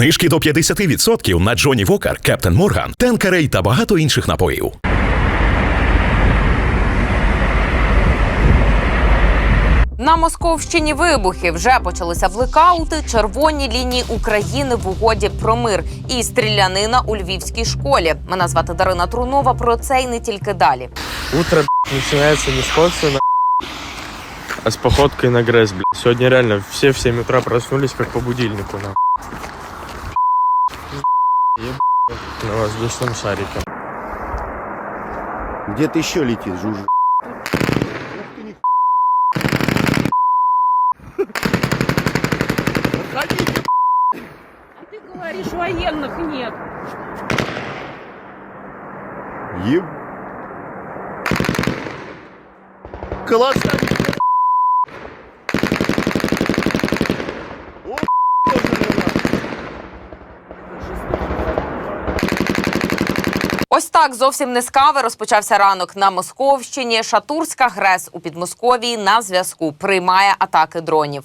Знижки до 50% на Джоні Вокер, Кептен Морган, Тенкерей та багато інших напоїв. На Московщині вибухи вже почалися блекаути, червоні лінії України в угоді про мир і стрілянина у львівській школі. Мене звати Дарина Трунова. Про це й не тільки далі. Утро начинается не кофе, на а с походкой на грязь, блядь. Сегодня реально все в 7 утра проснулись, как по будильнику, на. Ебать, На воздушном шарике. Где ты еще летишь, жужж? А ты говоришь, военных нет. Еб... Класс! Ось так зовсім не з кави розпочався ранок на Московщині. Шатурська ГРЕС у Підмосковії на зв'язку приймає атаки дронів.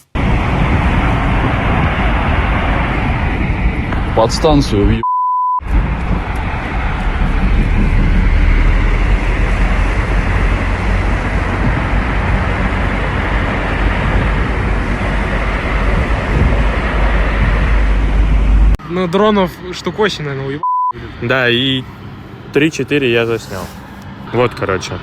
Подстанцию въеб... Ну, дронов штукоси, наверное, уеб... Да, и 3-4 я заснял. Вот, короче.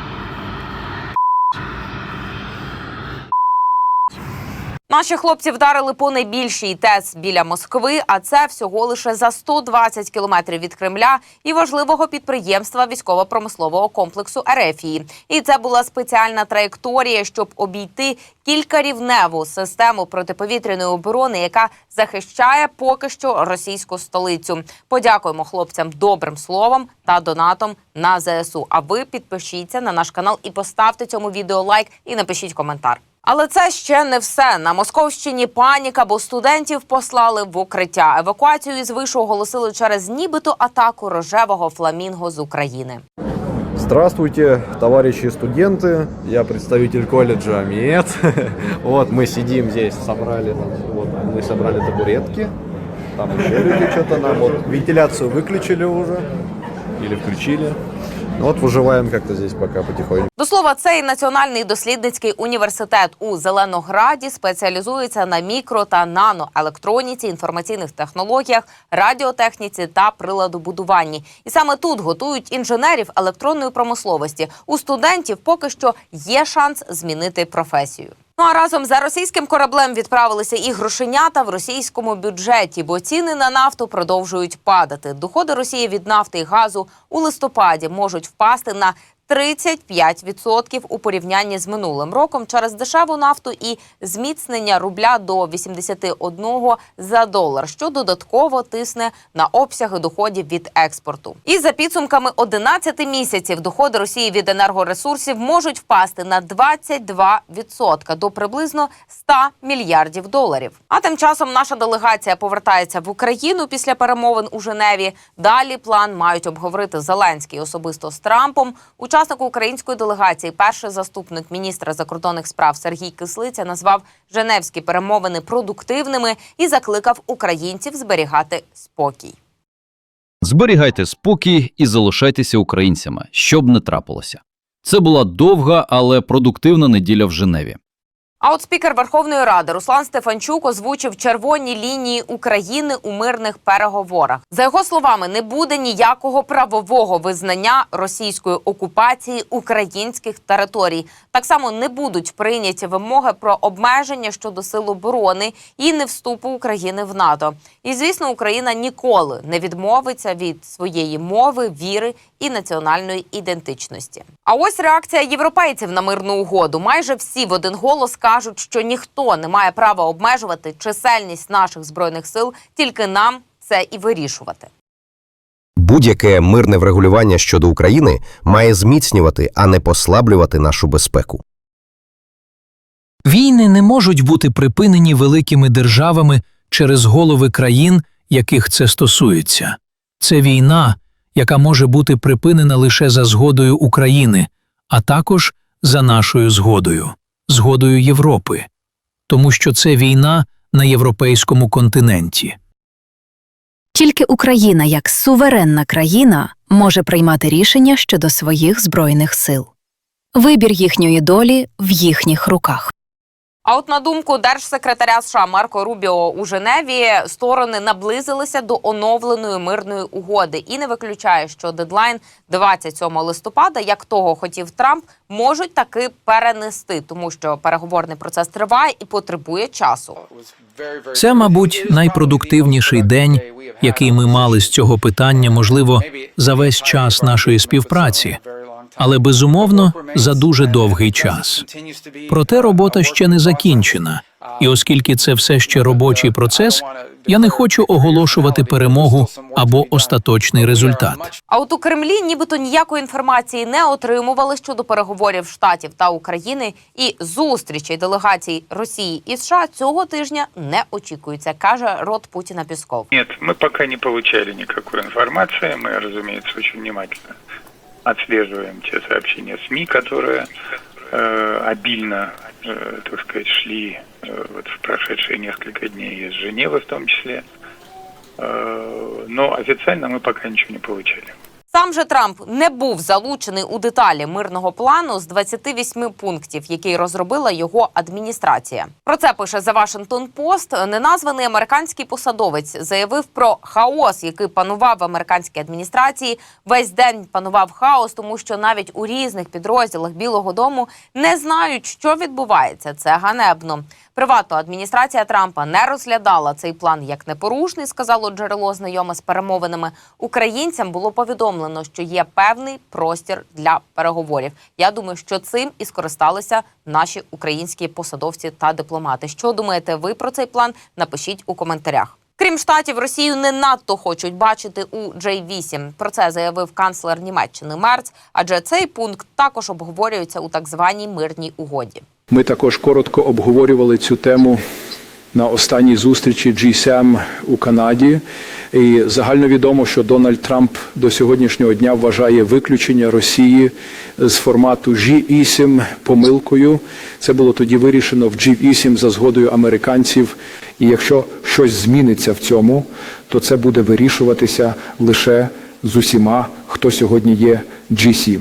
Наші хлопці вдарили по найбільшій ТЕЦ біля Москви, а це всього лише за 120 кілометрів від Кремля і важливого підприємства військово-промислового комплексу Ерефії. І це була спеціальна траєкторія, щоб обійти кількарівневу систему протиповітряної оборони, яка захищає поки що російську столицю. Подякуємо хлопцям добрим словом та донатом на ЗСУ. А ви підпишіться на наш канал і поставте цьому відео лайк і напишіть коментар. Але це ще не все. На Московщині паніка, бо студентів послали в укриття. Евакуацію із вишу оголосили через нібито атаку рожевого фламінго з України. Здравствуйте, товарищи студенты. Я представитель колледжа МИЭТ. Вот мы сидим здесь, собрали, там, вот мы собрали табуретки. Там еще люди что-то нам вот вентиляцию выключили уже или включили. Ну Вот выживаем как-то здесь пока потихоньку. До слова, цей національний дослідницький університет у Зеленограді спеціалізується на мікро та наноелектроніці, інформаційних технологіях, радіотехніці та приладобудуванні. І саме тут готують інженерів електронної промисловості. У студентів поки що є шанс змінити професію. Ну а разом за російським кораблем відправилися і грошенята в російському бюджеті, бо ціни на нафту продовжують падати. Доходи Росії від нафти і газу у листопаді можуть впасти на 35% у порівнянні з минулим роком через дешеву нафту і зміцнення рубля до 81 за долар, що додатково тисне на обсяги доходів від експорту. І за підсумками 11 місяців доходи Росії від енергоресурсів можуть впасти на 22% до приблизно 100 мільярдів доларів. А тим часом наша делегація повертається в Україну після перемовин у Женеві. Далі план мають обговорити Зеленський особисто з Трампом. Учасник української делегації, перший заступник міністра закордонних справ Сергій Кислиця, назвав Женевські перемовини продуктивними і закликав українців зберігати спокій. Зберігайте спокій і залишайтеся українцями, щоб не трапилося. Це була довга, але продуктивна неділя в Женеві. А от спікер Верховної Ради Руслан Стефанчук озвучив червоні лінії України у мирних переговорах. За його словами, не буде ніякого правового визнання російської окупації українських територій. Так само не будуть прийняті вимоги про обмеження щодо сил оборони і не вступу України в НАТО. І звісно, Україна ніколи не відмовиться від своєї мови, віри і національної ідентичності. А ось реакція європейців на мирну угоду. Майже всі в один голос кажуть, що ніхто не має права обмежувати чисельність наших збройних сил, тільки нам це і вирішувати. Будь-яке мирне врегулювання щодо України має зміцнювати, а не послаблювати нашу безпеку. Війни не можуть бути припинені великими державами через голови країн, яких це стосується. Це війна, яка може бути припинена лише за згодою України, а також за нашою згодою, згодою Європи, тому що це війна на європейському континенті. Тільки Україна, як суверенна країна, може приймати рішення щодо своїх збройних сил. Вибір їхньої долі в їхніх руках. А от на думку держсекретаря США Марко Рубіо у Женеві, сторони наблизилися до оновленої мирної угоди і не виключає, що дедлайн 27 листопада, як того хотів Трамп, можуть таки перенести, тому що переговорний процес триває і потребує часу. Це, мабуть, найпродуктивніший день, який ми мали з цього питання, можливо, за весь час нашої співпраці, але безумовно за дуже довгий час. Проте робота ще не закінчена, і оскільки це все ще робочий процес, я не хочу оголошувати перемогу або остаточний результат. А от у Кремлі нібито ніякої інформації не отримували щодо переговорів Штатів та України, і зустрічей делегацій Росії і США цього тижня не очікується, каже рот Путіна Пісков. Нет, мы пока не получали никакой информации. Мы, разумеется, очень внимательно отслеживаем те сообщения СМИ, которые э, обильно, э, так сказать, шли э, вот в прошедшие несколько дней из Женевы в том числе. Э, но официально мы пока ничего не получали. Сам же Трамп не був залучений у деталі мирного плану з 28 пунктів, який розробила його адміністрація. Про це пише The Washington Post. Неназваний американський посадовець заявив про хаос, який панував в американській адміністрації. Весь день панував хаос, тому що навіть у різних підрозділах Білого Дому не знають, що відбувається. Це ганебно. Приватна адміністрація Трампа не розглядала цей план як непорушний, сказало джерело знайоме з перемовинами. Українцям було повідомлено, що є певний простір для переговорів. Я думаю, що цим і скористалися наші українські посадовці та дипломати. Що думаєте ви про цей план? Напишіть у коментарях. Крім штатів, Росію не надто хочуть бачити у J-8. Про це заявив канцлер Німеччини Мерц, адже цей пункт також обговорюється у так званій мирній угоді. Ми також коротко обговорювали цю тему на останній зустрічі G7 у Канаді. І загальновідомо, що Дональд Трамп до сьогоднішнього дня вважає виключення Росії з формату G8 помилкою. Це було тоді вирішено в G8 за згодою американців. І якщо щось зміниться в цьому, то це буде вирішуватися лише з усіма, хто сьогодні є G7.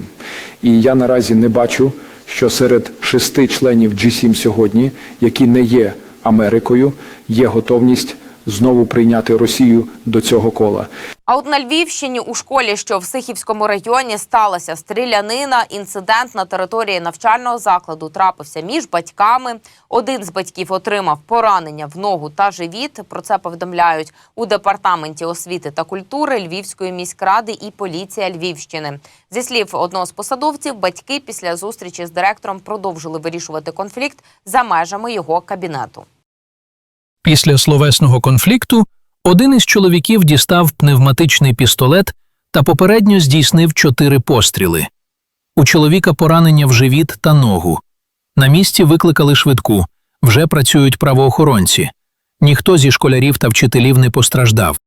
І я наразі не бачу, що серед шести членів G7 сьогодні, які не є Америкою, є готовність знову прийняти Росію до цього кола. А от на Львівщині у школі, що в Сихівському районі, сталася стрілянина. Інцидент на території навчального закладу трапився між батьками. Один з батьків отримав поранення в ногу та живіт. Про це повідомляють у департаменті освіти та культури Львівської міськради і поліція Львівщини. Зі слів одного з посадовців, батьки після зустрічі з директором продовжили вирішувати конфлікт за межами його кабінету. Після словесного конфлікту один із чоловіків дістав пневматичний пістолет та попередньо здійснив чотири постріли. У чоловіка поранення в живіт та ногу. На місці викликали швидку. Вже працюють правоохоронці. Ніхто зі школярів та вчителів не постраждав.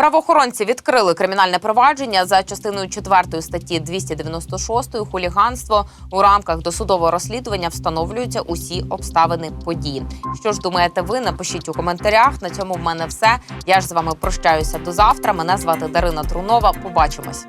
Правоохоронці відкрили кримінальне провадження за частиною 4 статті 296 хуліганство. У рамках досудового розслідування встановлюються усі обставини події. Що ж думаєте ви? Напишіть у коментарях. На цьому в мене все. Я ж з вами прощаюся до завтра. Мене звати Дарина Трунова. Побачимось.